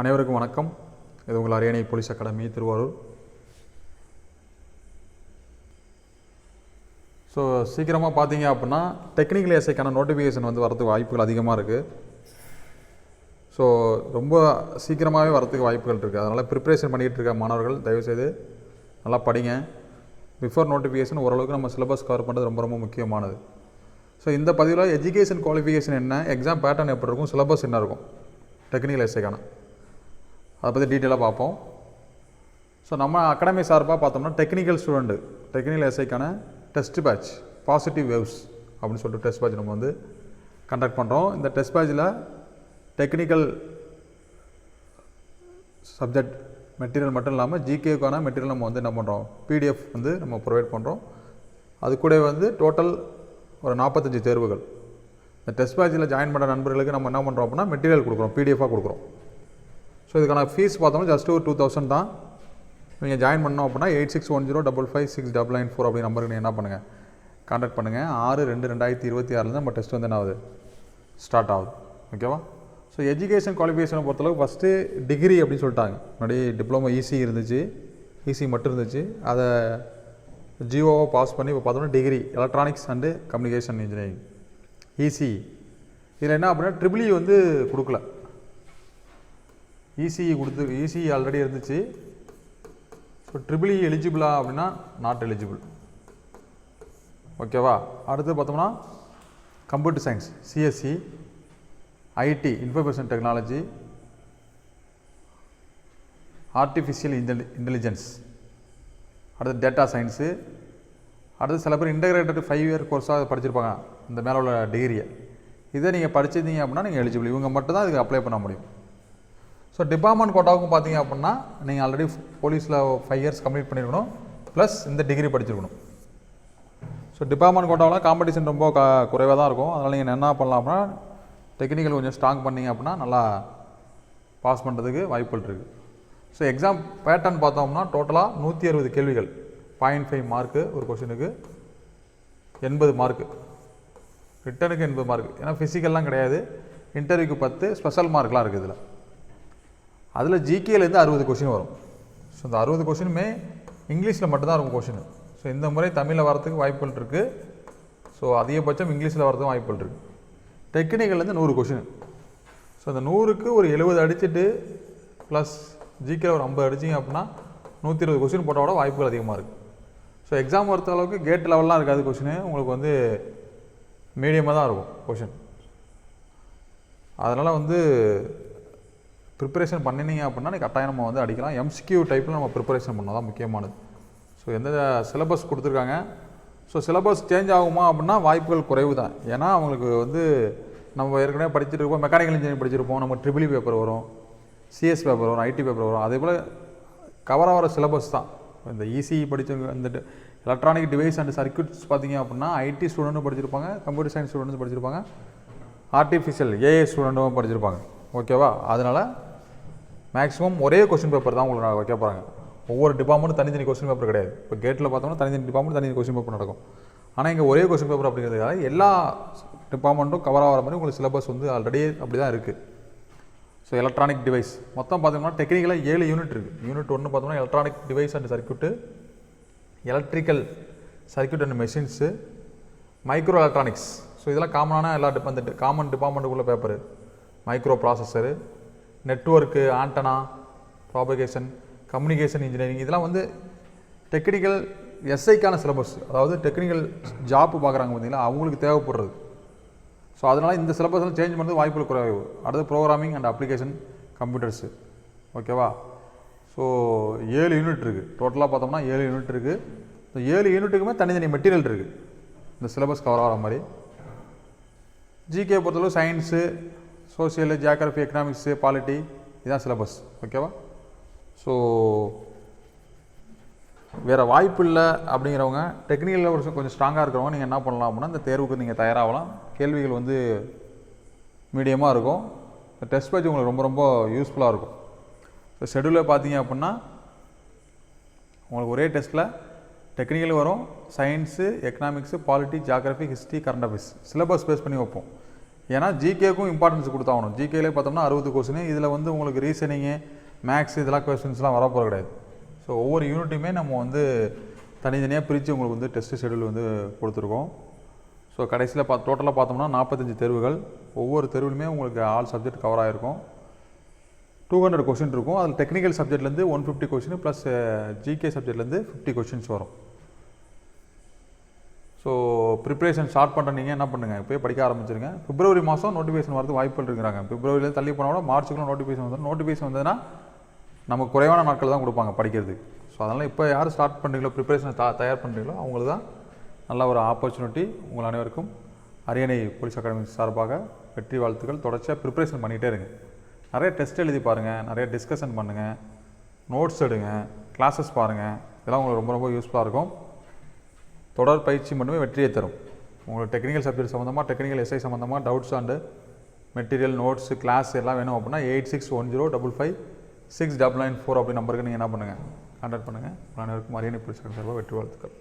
அனைவருக்கும் வணக்கம். இது உங்கள் அரியணை போலீஸ் அகாடமி திருவாரூர். ஸோ சீக்கிரமாக பார்த்தீங்க அப்படின்னா டெக்னிக்கல் எஸ்ஐக்கான நோட்டிஃபிகேஷன் வந்து வரதுக்கு வாய்ப்புகள் அதிகமாக இருக்குது ஸோ ரொம்ப சீக்கிரமாகவே வரதுக்கு வாய்ப்புகள் இருக்குது அதனால் ப்ரிப்பரேஷன் பண்ணிகிட்டு இருக்க மாணவர்கள் தயவுசெய்து நல்லா படிங்க. பிஃபோர் நோட்டிஃபிகேஷன் ஓரளவுக்கு நம்ம சிலபஸ் கவர் பண்ணுறது ரொம்ப ரொம்ப முக்கியமானது. ஸோ இந்த பதிவில் எஜுகேஷன் குவாலிஃபிகேஷன் என்ன எக்ஸாம் பேட்டர்ன் எப்படி இருக்கும் சிலபஸ் என்ன இருக்கும் டெக்னிக்கல் எஸ்ஐக்கான அதை பற்றி டீட்டெயிலாக பார்ப்போம். ஸோ நம்ம அகாடமி சார்பாக பார்த்தோம்னா டெக்னிக்கல் ஸ்டூடெண்ட்டு டெக்னிக்கல் எஸ்ஐக்கான டெஸ்ட் பேட்ச் பாசிட்டிவ் வேவ்ஸ் அப்படின்னு சொல்லிட்டு டெஸ்ட் பேட்ச் நம்ம வந்து கண்டக்ட் பண்ணுறோம் இந்த டெஸ்ட் பேட்சில் டெக்னிக்கல் சப்ஜெக்ட் மெட்டீரியல் மட்டும் இல்லாமல் ஜிகேக்கான மெட்டீரியல் நம்ம வந்து என்ன பண்ணுறோம் பிடிஎஃப் வந்து நம்ம ப்ரொவைட் பண்ணுறோம் அது கூட வந்து டோட்டல் ஒரு நாற்பத்தஞ்சு தேர்வுகள். இந்த டெஸ்ட் பேட்சில் ஜாயின் பண்ணுற நண்பர்களுக்கு நம்ம என்ன பண்ணுறோம் அப்படின்னா மெட்டீரியல் கொடுக்குறோம் பிடிஎஃபாக கொடுக்குறோம். ஸோ இதுக்கான ஃபீஸ் பார்த்தோம்னா ஜஸ்ட் ஒரு டூ தௌசண்ட் தான். நீங்கள் ஜாயின் பண்ணோம் அப்படின்னா eight six one zero double five six double nine four அப்படி நம்பருக்கு நீங்கள் என்ன பண்ணுங்கள் கான்டாக்ட் பண்ணுங்கள் ஆறு ரெண்டு ரெண்டாயிரத்தி இருபத்தி ஆறுலேருந்து நம்ம டெஸ்ட் வந்து என்ன ஆகுது? ஸ்டார்ட் ஆகுது. ஓகேவா ஸோ எஜுகேஷன் குவாலிஃபிகேஷனை பொறுத்தளவுக்கு ஃபஸ்ட்டு டிகிரி அப்படின்னு சொல்லிட்டாங்க. முன்னாடி டிப்ளமோ ஈசி இருந்துச்சு. ஈசி மட்டும் இருந்துச்சு. அதை ஜியோவை பாஸ் பண்ணி இப்போ பார்த்தோம்னா degree electronics and communication engineering ECE இதில் என்ன அப்படின்னா ட்ரிபிளி e வந்து கொடுக்கல. இசிஇ கொடுத்து இசிஇ ஆல்ரெடி இருந்துச்சு. ஸோ ட்ரிபிள்இ எலிஜிபிளா அப்படின்னா நாட் எலிஜிபிள் ஓகேவா அடுத்து பார்த்தோம்னா computer science CSC IT information technology artificial intelli intelligence அடுத்து டேட்டா சயின்ஸு அடுத்து சில பேர் இன்டகிரேட்டட் ஃபைவ் இயர் கோர்ஸாக படிச்சிருப்பாங்க. இந்த மேலே உள்ள டிகிரியை இதை நீங்கள் படிச்சிருந்தீங்க அப்படின்னா நீங்கள் எலிஜிபிள் இவங்க மட்டும் தான் இதுக்கு அப்ளை பண்ண முடியும். ஸோ டிபார்ட்மெண்ட் கோட்டாவுக்கும் பார்த்தீங்க அப்படின்னா நீங்கள் ஆல்ரெடி போலீஸில் ஃபைவ் இயர்ஸ் கம்ப்ளீட் பண்ணியிருக்கணும் ப்ளஸ் இந்த டிகிரி படிச்சிருக்கணும். ஸோ டிபார்ட்மெண்ட் கோட்டாவில் காம்படிஷன் ரொம்ப க குறைவாக தான் இருக்கும். அதனால் நீங்கள் என்ன பண்ணலாம் அப்படின்னா டெக்னிக்கல் கொஞ்சம் ஸ்ட்ராங் பண்ணீங்க அப்படின்னா நல்லா பாஸ் பண்ணுறதுக்கு வாய்ப்புகள் இருக்குது ஸோ எக்ஸாம் பேட்டர்ன் பார்த்தோம்னா டோட்டலாக நூற்றி அறுபது கேள்விகள். பாயிண்ட் ஃபைவ் மார்க்கு ஒரு கொஷினுக்கு எண்பது மார்க்கு ரிட்டனுக்கு எண்பது மார்க் ஏன்னா ஃபிசிக்கல்லாம் கிடையாது. இன்டர்வியூக்கு பத்து ஸ்பெஷல் மார்க்லாம் இருக்குது இதில். அதில் ஜிகேலேருந்து அறுபது கொஷின் வரும். ஸோ இந்த அறுபது கொஷினுமே இங்கிலீஷில் மட்டும்தான் இருக்கும் கொஷின் ஸோ இந்த முறை தமிழில் வரத்துக்கு வாய்ப்புகள் இருக்குது ஸோ அதிகபட்சம் இங்கிலீஷில் வரதுக்கும் வாய்ப்புகள் இருக்குது டெக்னிக்கல்லேருந்து நூறு கொஷின் ஸோ அந்த நூறுக்கு ஒரு எழுபது அடிச்சுட்டு ப்ளஸ் ஜிகேல ஒரு ஐம்பது அடிச்சிங்க அப்படின்னா நூற்றி இருபது கொஷின் போட்டால் கூட வாய்ப்புகள் அதிகமாக இருக்குது ஸோ எக்ஸாம் பொறுத்த அளவுக்கு கேட் லெவல்லாம் இருக்காது கொஷின் உங்களுக்கு வந்து மீடியமாக தான் இருக்கும் கொஷின் அதனால் வந்து ப்ரிப்பரேஷன் பண்ணினீங்க அப்படின்னா கட்டாயம் நம்ம வந்து அடிக்கலாம். எம்சிக்யூ டைப்பில் நம்ம ப்ரிப்பரேஷன் பண்ணால் தான் முக்கியமானது. ஸோ எந்த சிலபஸ் கொடுத்துருக்காங்க? ஸோ சிலபஸ் சேஞ்ச் ஆகுமா அப்படின்னா வாய்ப்புகள் குறைவு தான் ஏன்னா அவங்களுக்கு வந்து நம்ம ஏற்கனவே படிச்சுட்டு இருப்போம் மெக்கானிக்கல் இன்ஜினியரிங் படிச்சிருப்போம். நம்ம ட்ரிபிளி பேப்பர் e வரும். சிஎஸ் பேப்பர் வரும். ஐடி பேப்பர் வரும். அதே போல் கவர் ஆகிற சிலபஸ் தான். இந்த இசி படிச்சவங்க இந்த எலக்ட்ரானிக் டிவைஸ் அண்ட் சர்க்யூட்ஸ் பார்த்தீங்க அப்படின்னா ஐடி ஸ்டூடெண்ட்டும் படிச்சிருப்பாங்க. கம்ப்யூட்டர் சயின்ஸ் ஸ்டூடெண்ட்ஸ் படிச்சிருப்பாங்க. ஆர்டிஃபிஷியல் ஏஏ ஸ்டூடெண்ட்டும் படிச்சிருப்பாங்க. ஓகேவா? அதனால் மேக்ஸிமம் ஒரே கொஸ்டின் பேப்பர் தான் உங்களுக்கு வைக்க போகிறாங்க ஒவ்வொரு டிபார்ட்மெண்ட்டும் தனித்தனி கொஸ்டின் பேப்பர் கிடையாது. இப்போ கேட்டில் பார்த்தோம்னா தனித்தனி டிபார்ட்மெண்ட் தனி கொஸ்டின் பேப்பர் நடக்கும். ஆனால் இங்கே ஒரே கொஸ்டின் பேப்பர் அப்படிங்கிறதுக்காக எல்லா டிபார்ட்மெண்ட்டும் கவர் ஆகிற மாதிரி உங்களுக்கு சிலபஸ் வந்து ஆல்ரெடி அப்படி தான் இருக்குது ஸோ எலக்ட்ரானிக் டிவைஸ் மொத்தம் பார்த்தோம்னா டெக்னிக்கலாக ஏழு யூனிட் இருக்குது யூனிட் ஒன்று பார்த்தோம்னா electronic device and circuit electrical circuit and machines micro electronics so இதெல்லாம் காமனான எல்லா டிப் அந்த common டிபார்ட்மெண்ட்டுக்குள்ள paper micro processor network antenna propagation communication engineering இதெல்லாம் வந்து டெக்னிக்கல் எஸ்ஐக்கான சிலபஸ். அதாவது டெக்னிக்கல் ஜாப் பார்க்குறாங்க பார்த்தீங்களா? அவங்களுக்கு தேவைப்படுறது. ஸோ அதனால் இந்த சிலபஸ்லாம் சேஞ்ச் பண்ணுறது வாய்ப்புகள் குறைவு. அடுத்து ப்ரோக்ராமிங் அண்ட் அப்ளிகேஷன் கம்ப்யூட்டர்ஸு. ஓகேவா? ஸோ ஏழு யூனிட் இருக்குது டோட்டலாக பார்த்தோம்னா ஏழு யூனிட் இருக்குது இந்த ஏழு யூனிட்டுக்குமே தனித்தனி மெட்டீரியல் இருக்குது இந்த சிலபஸ் கவர் ஆகிற மாதிரி. ஜிகே பொறுத்தளவு science social geography economics polity இதுதான் சிலபஸ் ஓகேவா ஸோ வேறு வாய்ப்பு இல்லை அப்படிங்கிறவங்க டெக்னிக்கலில் ஒரு கொஞ்சம் ஸ்ட்ராங்காக இருக்கிறவங்க நீங்கள் என்ன பண்ணலாம் அப்படின்னா இந்த தேர்வுக்கு நீங்கள் தயாராகலாம். கேள்விகள் வந்து மீடியமாக இருக்கும். இந்த டெஸ்ட் பேஜ் உங்களுக்கு ரொம்ப ரொம்ப யூஸ்ஃபுல்லாக இருக்கும். ஸோ ஷெடியூலில் பார்த்தீங்க அப்படின்னா உங்களுக்கு ஒரே டெஸ்ட்டில் டெக்னிக்கல் வரும். Science economics polity geography history current affairs syllabus base பண்ணி வைப்போம். ஏன்னா ஜிகேக்கும் இம்பார்ட்டன்ஸ் கொடுத்தாகணும். ஜிகேலே பார்த்தோம்னா அறுபது கொஸ்டின் இதில் வந்து உங்களுக்கு ரீசனிங்கு மேக்ஸ் இதெல்லாம் கொஸ்டின்ஸ்லாம் வரப்போகிற கிடையாது. ஸோ ஒவ்வொரு யூனிட்டுமே நம்ம வந்து தனித்தனியாக பிரித்து உங்களுக்கு வந்து டெஸ்ட் ஷெடியூல் வந்து கொடுத்துருக்கோம். ஸோ கடைசியில் பா டோட்டலாக பார்த்தோம்னா நாற்பத்தஞ்சு தேர்வுகள். ஒவ்வொரு தெருவிலுமே உங்களுக்கு ஆல் சப்ஜெக்ட் கவர் ஆகிருக்கும் டூ ஹண்ட்ரட் கொஸ்டின் இருக்கும். அதில் technical சப்ஜெக்ட்லேருந்து one fifty question plus GK சப்ஜெக்ட்லேருந்து fifty questions வரும். ஸோ ப்ரிப்ரேஷன் ஸ்டார்ட் பண்ணுற நீங்கள் என்ன பண்ணுங்கள் இப்போயே படிக்க ஆரம்பிச்சிருங்க. பிப்ரவரி மாதம் நோட்டிஃபிகேஷன் வரது வாய்ப்புகள் இருக்கிறாங்க. பிப்ரவரியில் தள்ளி போனால் கூட மார்ச்சுக்குள்ள நோட்டிஃபிகேஷன் வந்து நோட்டிஃபிகேஷன் வந்ததுன்னா நமக்கு குறைவான நாட்கள் தான் கொடுப்பாங்க படிக்கிறதுக்கு. ஸோ அதனால் இப்போ யார் ஸ்டார்ட் பண்ணுறீங்களோ ப்ரிப்பரேஷன் தயார் பண்ணுறீங்களோ அவங்களுக்கு தான் நல்ல ஒரு ஆப்பர்ச்சுனிட்டி உங்கள் அனைவருக்கும் அரியணை போலீஸ் அகாடமி சார்பாக வெற்றி வாழ்த்துக்கள். தொடர்ச்சியாக ப்ரிப்பரேஷன் பண்ணிகிட்டே இருங்க. நிறைய டெஸ்ட் எழுதி பாருங்கள் நிறைய டிஸ்கஷன் பண்ணுங்கள் நோட்ஸ் எடுங்க. கிளாஸஸ் பாருங்கள் இதெல்லாம் உங்களுக்கு ரொம்ப ரொம்ப யூஸ்ஃபுல்லாக இருக்கும். தொடர் பயிற்சி மட்டுமே வெற்றியை தரும். உங்களுக்கு டெக்னிக்கல் சப்ஜெக்ட் சம்மந்தமாக டெக்னிக்கல் எஸ்ஐ சம்மந்தமாக doubts and material notes class எல்லாம் வேணும் அப்படின்னா eight six one zero double five six double nine four அப்படி நம்பருக்கு நீங்கள் என்ன பண்ணுங்கள் கான்டாக்ட் பண்ணுங்கள் அனைவருக்கும் அரியணை புரிசாக சார்பாக வெற்றி வாழ்த்துக்கள்.